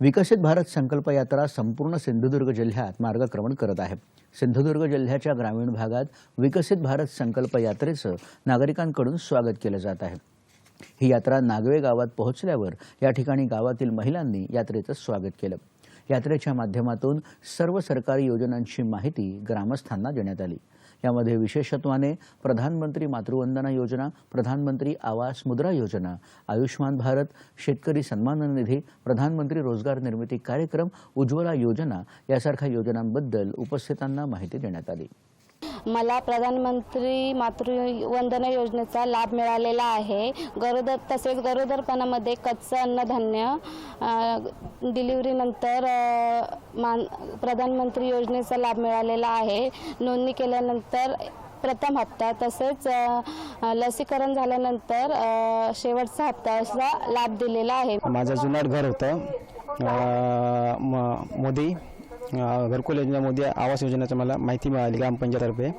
विकसित भारत संकल्प यात्रा संपूर्ण सिंधुदुर्ग जिल्ह्यात मार्गक्रमण करत आहे. सिंधुदुर्ग जिल्ह्याच्या ग्रामीण भागात विकसित भारत संकल्प यात्रेचं नागरिकांकडून स्वागत केलं जात आहे. ही यात्रा नागवे गावात पोहोचल्यावर या ठिकाणी गावातील महिलांनी यात्रेचं स्वागत केलं. यात्रेच्या माध्यमातून सर्व सरकारी योजनांची माहिती ग्रामस्थांना देण्यात आली. यामध्ये विशेषत्वाने प्रधानमंत्री मातृवंदना योजना प्रधानमंत्री आवास मुद्रा योजना आयुष्मान भारत शेतकरी सन्मान निधी प्रधानमंत्री रोजगार निर्मिती कार्यक्रम उज्ज्वला योजना यासारख्या योजनांबद्दल उपस्थितांना माहिती देण्यात आली. मला प्रधानमंत्री मातृवंदना योजनेचा लाभ मिळालेला आहे. गरोदर तसेच गरोदरपणामध्ये कच्चं अन्नधान्य डिलिव्हरीनंतर मान प्रधानमंत्री योजनेचा लाभ मिळालेला आहे. नोंदणी केल्यानंतर प्रथम हप्ता तसेच लसीकरण झाल्यानंतर शेवटचा हप्ता असा लाभ दिलेला आहे. माझं जुनाट घर होतं. मोदी. घरकुल योजना मोदी आवास योजनेचं मला माहिती मिळाली ग्रामपंचायतर्फे.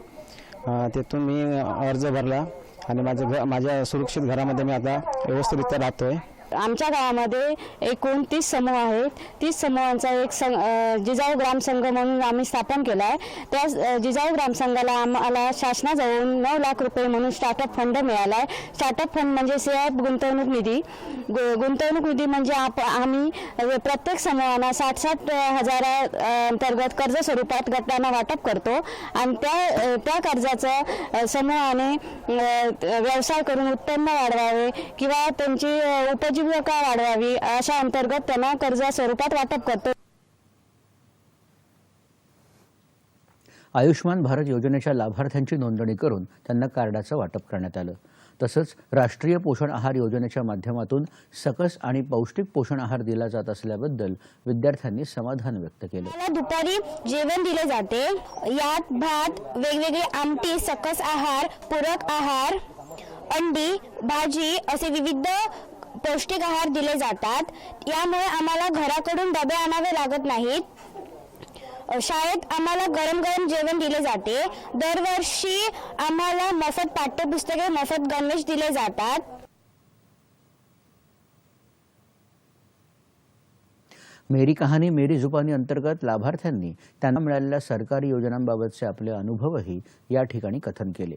तेथून मी अर्ज भरला आणि माझं घर माझ्या सुरक्षित घरामध्ये मी आता व्यवस्थितरित्या राहतो आहे आमच्या गावामध्ये एकूण तीस समूह आहेत. तीस समूहांचा एक संघ जिजाऊ ग्रामसंघ म्हणून आम्ही स्थापन केला आहे त्या जिजाऊ ग्रामसंघाला आम्हाला शासनाजवळून नऊ लाख रुपये म्हणून स्टार्टअप फंड मिळाला आहे स्टार्टअप फंड म्हणजे सीआयएफ गुंतवणूक निधी. गु- गुंतवणूक निधी म्हणजे आप आम्ही प्रत्येक समूहांना साठ साठ हजारा अंतर्गत कर्ज स्वरूपात गटांना वाटप करतो. आणि त्या त्या कर्जाचं समूहाने व्यवसाय करून उत्पन्न वाढवावे किंवा त्यांची अ, उपजीविका वाढवावी. अशा अंतर्गत त्यांना कर्ज स्वरूपात वाटप करतो. आयुष्मान भारत योजनेच्या लाभार्थ्यांची नोंदणी करून त्यांना कार्डाचं वाटप करण्यात आलं. तसंच राष्ट्रीय पोषण आहार योजनेच्या माध्यमातून सकस आणि पौष्टिक पोषण आहार दिला जात असल्याबद्दल विद्यार्थ्यांनी समाधान व्यक्त केलं. दुपारी जेवण दिले जाते. यात भात वेगवेगळे आमटी सकस आहार पूरक आहार अंडी भाजी असे विविध पौष्टिक आहार दिले जातात. यामुळे आम्हाला घराकडून डबे आणावे लागत नाहीत. शाळेत आम्हाला गरम गरम जेवण दिले जाते. दरवर्षी आम्हाला मफत पाठ्यपुस्तके मफत गणवेश दिले जातात. मेरी कहाणी मेरी जुबानी अंतर्गत लाभार्थ्यांनी त्यांना मिळालेल्या सरकारी योजनांबाबतचे आपले अनुभवही या ठिकाणी कथन केले.